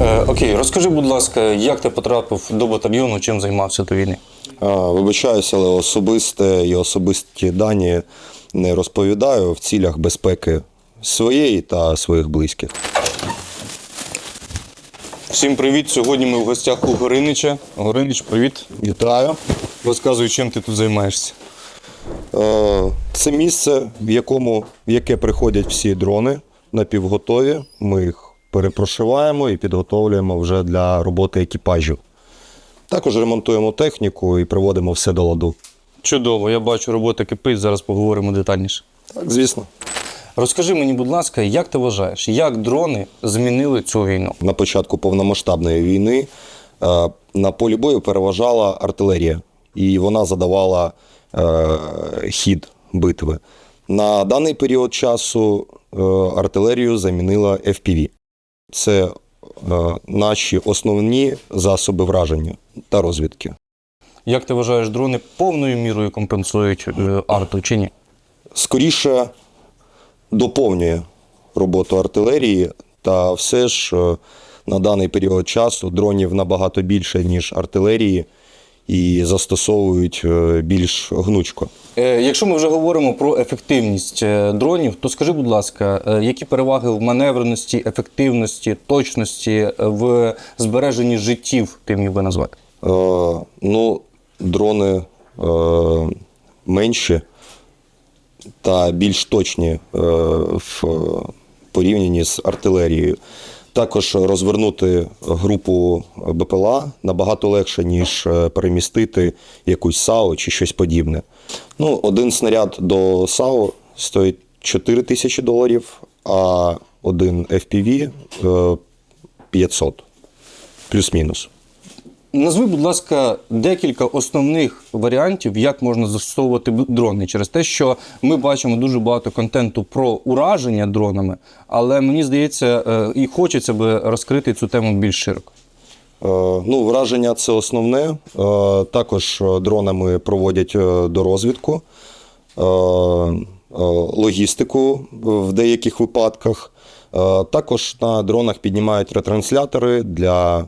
Е, окей, розкажи, будь ласка, як ти потрапив до батальйону, чим займався до війни? А, Вибачаюся, але особисте і особисті дані не розповідаю в цілях безпеки своєї та своїх близьких. Всім привіт! Сьогодні ми в гостях у Горинича. Горинич, привіт. Вітаю. Розказуй, чим ти тут займаєшся. Е, Це місце, в якому в яке приходять всі дрони напівготові. Ми їх перепрошиваємо і підготовлюємо вже для роботи екіпажів. Також ремонтуємо техніку і приводимо все до ладу. Чудово, я бачу, робота кипить, зараз поговоримо детальніше. Так, звісно. Розкажи мені, будь ласка, як ти вважаєш, як дрони змінили цю війну? на початку повномасштабної війни е, на полі бою переважала артилерія, і вона задавала е, хід битви. На даний період часу е, артилерію замінила FPV. Це е, наші основні засоби враження та розвідки. Як ти вважаєш, дрони повною мірою компенсують е, арту чи ні? скоріше доповнює роботу артилерії, та все ж е, на даний період часу дронів набагато більше, ніж артилерії, і застосовують е, більш гнучко. Е, Якщо ми вже говоримо про ефективність е, дронів, то скажи, будь ласка, які переваги в маневреності, ефективності, точності, в збереженні життів ти міг би назвати? Е, ну, дрони е, менші та більш точні е, в порівнянні з артилерією. Також розвернути групу БПЛА набагато легше, ніж е, перемістити якусь САУ чи щось подібне. Ну, один снаряд до САУ стоїть 4 тисячі доларів, а один FPV е, 500 плюс-мінус. Назви, будь ласка, декілька основних варіантів, як можна застосовувати дрони, через те, що ми бачимо дуже багато контенту про ураження дронами, але мені здається, е, і хочеться би розкрити цю тему більш широко. Е, Ну, враження це основне. Е, Також дронами проводять до розвідку, логістику в деяких випадках. Також на дронах піднімають ретранслятори для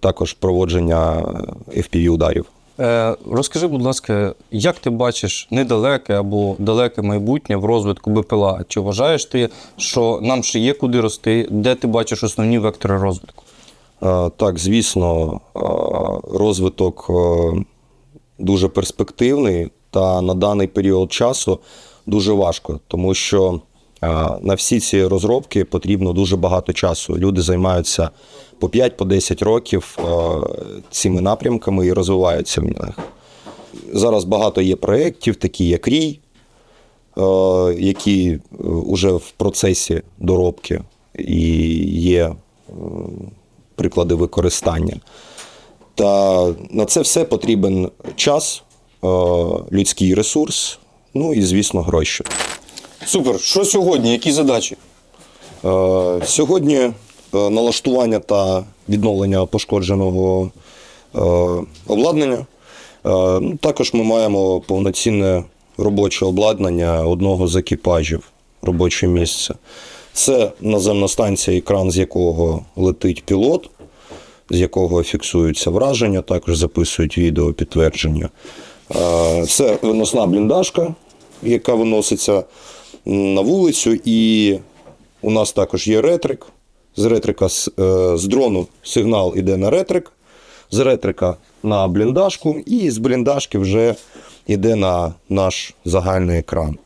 також проводження FPV-ударів. Е, розкажи, будь ласка, як ти бачиш недалеке або далеке майбутнє в розвитку БПЛА? Чи вважаєш ти, що нам ще є куди рости? Де ти бачиш основні вектори розвитку? Е, Так, звісно, е, розвиток е, дуже перспективний, та на даний період часу дуже важко, тому що е, на всі ці розробки потрібно дуже багато часу. Люди займаються по 5-10 років е, цими напрямками і розвиваються в них. Зараз багато є проєктів, такі як Рій, е, які вже в процесі доробки і є е, приклади використання. Та на це все потрібен час, е, людський ресурс, ну і, звісно, гроші. Супер. Що сьогодні? Які задачі? Е, Сьогодні е, налаштування та відновлення пошкодженого е, обладнання. Е, ну, Також ми маємо повноцінне робоче обладнання одного з екіпажів, робоче місце. Це наземна станція, екран з якого летить пілот, з якого фіксуються враження, також записують відео підтвердження. Е, Це виносна бліндажка, яка виноситься на вулицю, і у нас також є ретрик. З ретрика з, е, з дрону сигнал іде на ретрик, з ретрика на бліндажку, і з бліндажки вже йде на наш загальний екран.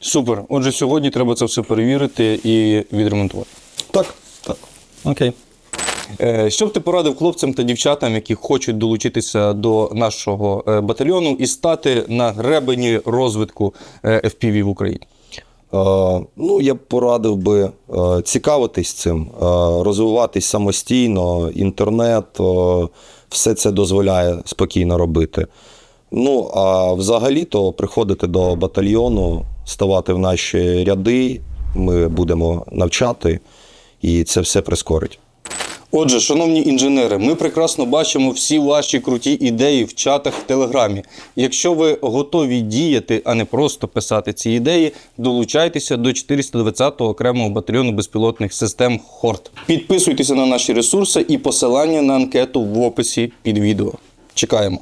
Супер. Отже, сьогодні треба це все перевірити і відремонтувати. Так, так. Окей. Е, Що б ти порадив хлопцям та дівчатам, які хочуть долучитися до нашого е, батальйону і стати на гребені розвитку FPV в Україні? Е, Ну, я б порадив би е, цікавитись цим, е, розвиватись самостійно, інтернет, все це дозволяє спокійно робити. Ну, а взагалі-то приходити до батальйону, ставати в наші ряди, ми будемо навчати, і це все прискорить. Отже, шановні інженери, ми прекрасно бачимо всі ваші круті ідеї в чатах в Телеграмі. Якщо ви готові діяти, а не просто писати ці ідеї, долучайтеся до 420-го окремого батальйону безпілотних систем Хорт. Підписуйтеся на наші ресурси і посилання на анкету в описі під відео. Чекаємо.